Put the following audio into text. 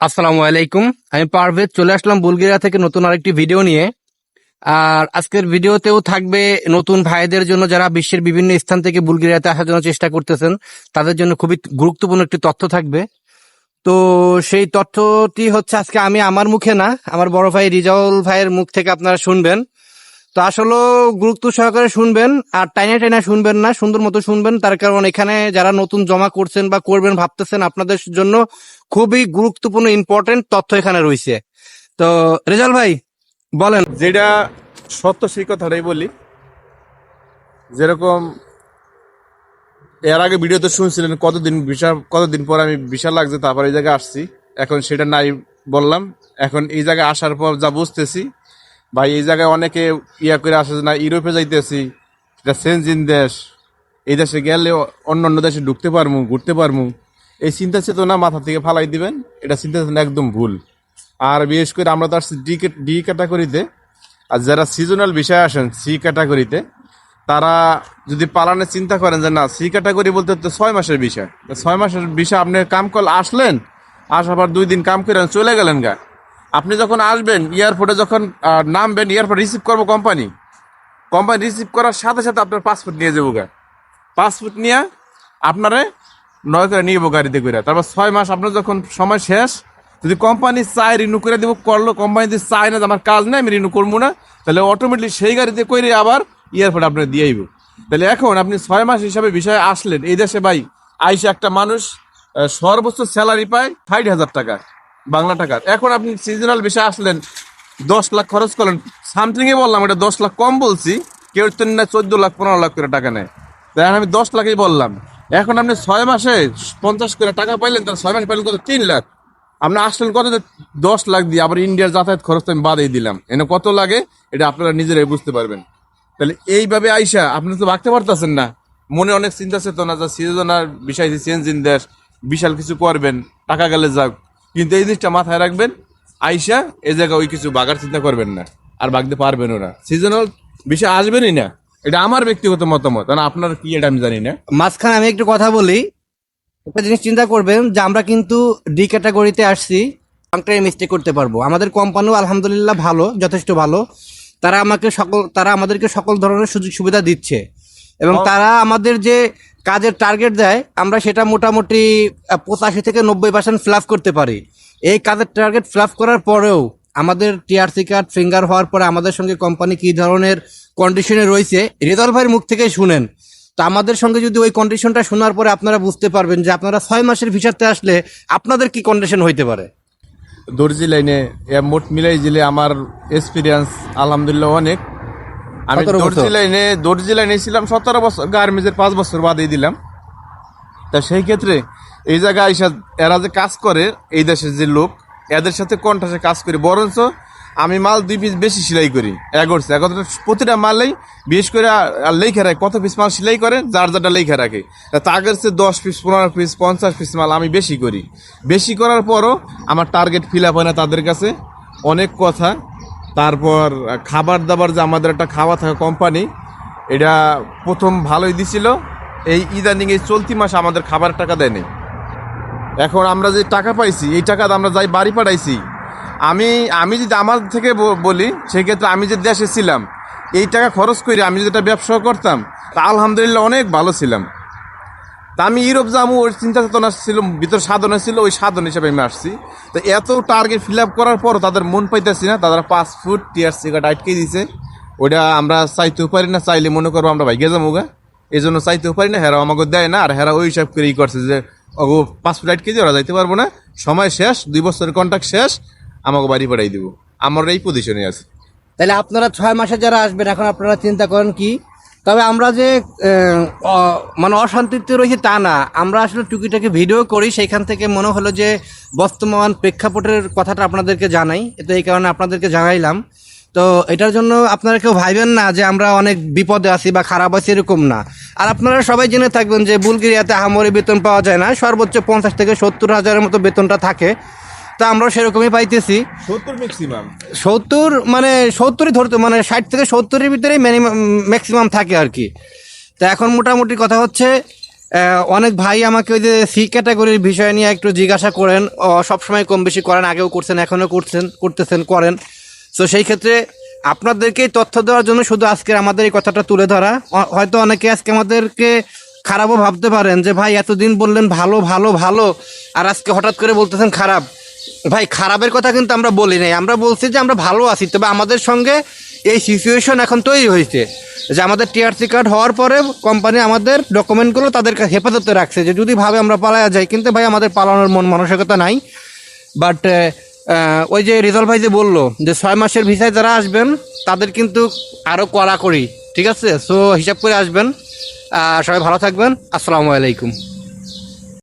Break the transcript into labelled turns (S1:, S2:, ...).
S1: আসসালামু আলাইকুম। আমি পারভেজ, চলে আসলাম বুলগেরিয়া থেকে নতুন আরেকটি ভিডিও নিয়ে। আর আজকের ভিডিওতেও থাকবে নতুন ভাইদের জন্য যারা বিশ্বের বিভিন্ন স্থান থেকে বুলগেরিয়াতে আসার জন্য চেষ্টা করতেছেন, তাদের জন্য খুবই গুরুত্বপূর্ণ একটি তথ্য থাকবে। তো সেই তথ্যটি হচ্ছে আজকে আমি আমার মুখে না, আমার বড় ভাই রিজাউল ভাইয়ের মুখ থেকে আপনারা শুনবেন। তো আসলে গুরুত্ব সহকারে শুনবেন, আর টাইনে টাইনে শুনবেন না, সুন্দর মতো শুনবেন। তার কারণ এখানে যারা নতুন জমা করছেন বা করবেন ভাবতেছেন আপনাদের জন্য খুবই গুরুত্বপূর্ণ ইম্পর্টেন্ট তথ্য এখানে রয়েছে। তো রেজাল ভাই, বলেন।
S2: যেটা সত্য সেই কথাটাই বলি। যেরকম এর আগে ভিডিওতে শুনছিলেন, কতদিন বিশাল, কতদিন পর আমি বিশাল লাগছে, তারপর এই জায়গায় আসছি। এখন সেটা নাই বললাম। এখন এই জায়গায় আসার পর যা বুঝতেছি ভাই, এই জায়গায় অনেকে ইয়া করে আসে না, ইউরোপে যাইতেছি, এটা সেনজিন দেশ, এই দেশে গেলে অন্য অন্য দেশে ঢুকতে পারমু, ঘুরতে পারমু। এই চিন্তা চেতনা মাথা থেকে ফালাই দিবেন, এটা চিন্তা চেতনা একদম ভুল। আর বিশেষ করে আমরা তো আসছি ডি ডি ক্যাটাগরিতে, আর যারা সিজনাল বিষয় আসেন, সি ক্যাটাগরিতে, তারা যদি পালানোর চিন্তা করেন যে, না, সি ক্যাটাগরি বলতে তো ছয় মাসের বিষয়। ছয় মাসের বিষয় আপনি কাম কল আসলেন, আসার পর দুই দিন কাম করে চলে গেলেন গা। আপনি যখন আসবেন, এয়ারপোর্টে যখন নামবেন, এয়ারপোর্ট রিসিভ করব কোম্পানি কোম্পানি রিসিভ করার সাথে সাথে আপনার পাসপোর্ট নিয়ে যাব গা। পাসপোর্ট নিয়ে আপনারে নয় করে নিয়ে গাড়িতে করে তারপর ছয় মাস আপনার যখন সময় শেষ, যদি কোম্পানি চায় রিনিউ করে দেবো, করল কোম্পানি যদি চায় না আমার কাজ নেই, আমি রিনিউ করব না, তাহলে অটোমেটিক সেই গাড়িতে করে আবার এয়ারপোর্ট আপনার দিয়ে আইব। তাহলে এখন আপনি ছয় মাস হিসাবে বিষয়ে আসলেন, এই দেশে ভাই, আইসে একটা মানুষ সর্বোচ্চ স্যালারি পায় ষাট হাজার টাকা। বাংলা টাকার। এখন আপনি সিজনাল বিষয়ে আসলেন, দশ লাখ খরচ করলেন সামথিং এ বললাম, এটা দশ লাখ কম বলছি, কেউ তো না চোদ্দ লাখ, পনেরো লাখ করে টাকা নেয়। তাই আমি দশ লাখই বললাম। এখন আপনি ছয় মাসে পঞ্চাশ করে টাকা পাইলেন, তাহলে ছয় মাস পাইলেন কত? তিন লাখ। আপনি আসলেন কত? দশ লাখ দিয়ে, আবার ইন্ডিয়ার যাতায়াত খরচ আমি বাদেই দিলাম। এনে কত লাগে? এটা আপনারা নিজেরাই বুঝতে পারবেন। তাহলে এইভাবে আইসা, আপনি তো ভাবতে পারতেছেন না। মনে অনেক চিন্তা চেতনা যা সিজনার বিষয় চেঞ্জ ইন দেশ, বিশাল কিছু করবেন, টাকা গেলে যাক। কিন্তু এই জিনিসটা মাথায় রাখবেন আইসা এই জায়গায় ওই কিছু বাগার চিন্তা করবেন না আর বাগতে পারবেনও না। সিজনাল বিষয় আসবেনই না। এটা আমার ব্যক্তিগত মতামত কারণ আপনার কি এটা আমি জানি না।
S1: মাঝখানে আমি একটু কথা বলি একটা জিনিস চিন্তা করবেন যে আমরা কিন্তু ডি ক্যাটাগরিতে আসছি অনেকটাই মিস্টেক করতে পারব। আমাদের কোম্পানিও আলহামদুলিল্লাহ ভালো যথেষ্ট ভালো। তারা আমাকে সকল তারা আমাদেরকে সকল ধরনের সুযোগ সুবিধা দিচ্ছে। এবং তারা আমাদের যে কাজের টার্গেট দেয়, আমরা সেটা মোটামুটি পঁচাশি থেকে নব্বই পার্সেন্ট ফিল করতে পারি। এই কাজের টার্গেট ফিল করার পরেও আমাদের টিআরসি কার্ড ফিঙ্গার হওয়ার পরে আমাদের সঙ্গে কোম্পানি কি ধরনের কন্ডিশনে রয়েছে রেজাল ভাইয়ের মুখ থেকে শুনেন। তো আমাদের সঙ্গে যদি ওই কন্ডিশনটা শোনার পরে আপনারা বুঝতে পারবেন যে আপনারা ছয় মাসের ভিসাতে আসলে আপনাদের কি কন্ডিশন হইতে পারে।
S2: দর্জি লাইনে মোট মিলাই দিলে আমার এক্সপিরিয়েন্স আলহামদুলিল্লাহ অনেক। আমি
S1: 17 বছর।
S2: দর্জি লাইনে দর্জি লাইনে ছিলাম সতেরো বছর গার্মেন্টসের পাঁচ বছর বাদেই দিলাম। তা সেই ক্ষেত্রে এই জায়গায় আইসা এরা যে কাজ করে এই দেশের যে লোক এদের সাথে কন্টাসে কাজ করি। বরঞ্চ আমি মাল দুই পিস বেশি সেলাই করি এগোরছে। এখন প্রতিটা মালেই বিশেষ করে আর লেখা রাখে। কত পিস মাল সেলাই করে যার যারটা লেখা রাখে। তা তাগের চেয়ে দশ পিস পনেরো পিস পঞ্চাশ পিস মাল আমি বেশি করি। বেশি করার পরও আমার টার্গেট ফিল আপ হয় না তাদের কাছে। অনেক কথা তারপর খাবার দাবার যে আমাদের একটা খাওয়া থাকা কোম্পানি, এটা প্রথম ভালোই দিছিল। এই ইদানিং এই চলতি মাসে আমাদের খাবার টাকা দেয়নি। এখন আমরা যে টাকা পাইছি, এই টাকা আমরা যাই বাড়ি পাঠাইছি। আমি আমি যদি আমার থেকে বলি, সেক্ষেত্রে আমি যে দেশে ছিলাম, এই টাকা খরচ করে আমি একটা ব্যবসা করতাম, তা আলহামদুলিল্লাহ অনেক ভালো ছিলাম। তা আমি ইউরোপ যাব ওই চিন্তা চেতনা ছিল, ভিতর সাধনা ছিল, ওই সাধন হিসেবে আমি আসছি। তো এত টার্গেট ফিল আপ করার পর তাদের মন পাইতেছি না, তাদের পাঁচ ফুট টিয়ার সিগারেট আটকে দিছে। ওইটা আমরা চাইতেও পারি না, চাইলে মনে করব আমরা ভাইগে যাব গা। এই জন্য চাইতেও পারি না হেরা আমাকে দেয় না, আর হেরা ওই হিসাব করে ই করছে যে ও পাঁচ ফুট আটকে দিয়ে ওরা যাইতে পারব না। সময় শেষ, দুই বছরের কন্ট্রাক্ট শেষ, আমাকে বাড়ি পাঠাই দিব। আমার এই পজিশনে আছে।
S1: তাহলে আপনারা ছয় মাসে যারা আসবেন, এখন আপনারা চিন্তা করেন কি? তবে আমরা যে মানে অশান্তিতে রয়েছে তা না। আমরা আসলে টুকিটাকি ভিডিও করি, সেইখান থেকে মনে হলো যে বর্তমান প্রেক্ষাপটের কথাটা আপনাদেরকে জানাই। তো এই কারণে আপনাদেরকে জানাইলাম। তো এটার জন্য আপনারা কেউ ভাইবেন না যে আমরা অনেক বিপদে আছি বা খারাপ আছি, এরকম না। আর আপনারা সবাই জেনে থাকবেন যে বুলগেরিয়াতে আহামরি বেতন পাওয়া যায় না। সর্বোচ্চ পঞ্চাশ থেকে সত্তর হাজারের মতো বেতনটা থাকে। তো আমরা সেরকমই পাইতেছি।
S2: সত্তর ম্যাক্সিমাম
S1: সত্তর মানে সত্তরই ধরতে মানে ষাট থেকে সত্তরের ভিতরেই মিনিমাম ম্যাক্সিমাম থাকে আর কি তা এখন মোটামুটি কথা হচ্ছে অনেক ভাই আমাকে ওই যে সি ক্যাটাগরির বিষয় নিয়ে একটু জিজ্ঞাসা করেন সবসময় কম বেশি করেন আগেও করছেন এখনও করছেন করতেছেন করেন। তো সেই ক্ষেত্রে আপনাদেরকে তথ্য দেওয়ার জন্য শুধু আজকে আমাদের এই কথাটা তুলে ধরা। হয়তো অনেকে আজকে আমাদেরকে খারাপও ভাবতে পারেন যে ভাই এতদিন বললেন ভালো ভালো ভালো আর আজকে হঠাৎ করে বলতেছেন খারাপ। ভাই, খারাপের কথা কিন্তু আমরা বলি নাই। আমরা বলছি যে আমরা ভালো আছি, তবে আমাদের সঙ্গে এই সিচুয়েশন এখন তৈরি হয়েছে। যে আমাদের টিআরসি কার্ড হওয়ার পরে কোম্পানি আমাদের ডকুমেন্টগুলো তাদের হেফাজতে রাখছে। যে যদি ভাবে আমরা পালায়া যাই, কিন্তু ভাই, আমাদের পালানোর মন মানসিকতা নাই। বাট ওই যে রেজাল্ট ভাই যে বলল যে ছয় মাসের ভিসায় যারা আসবেন, তাদের কিন্তু আরও কড়াকড়ি, ঠিক আছে? সো হিসাব করে আসবেন। সবাই ভালো থাকবেন। আসসালামু আলাইকুম।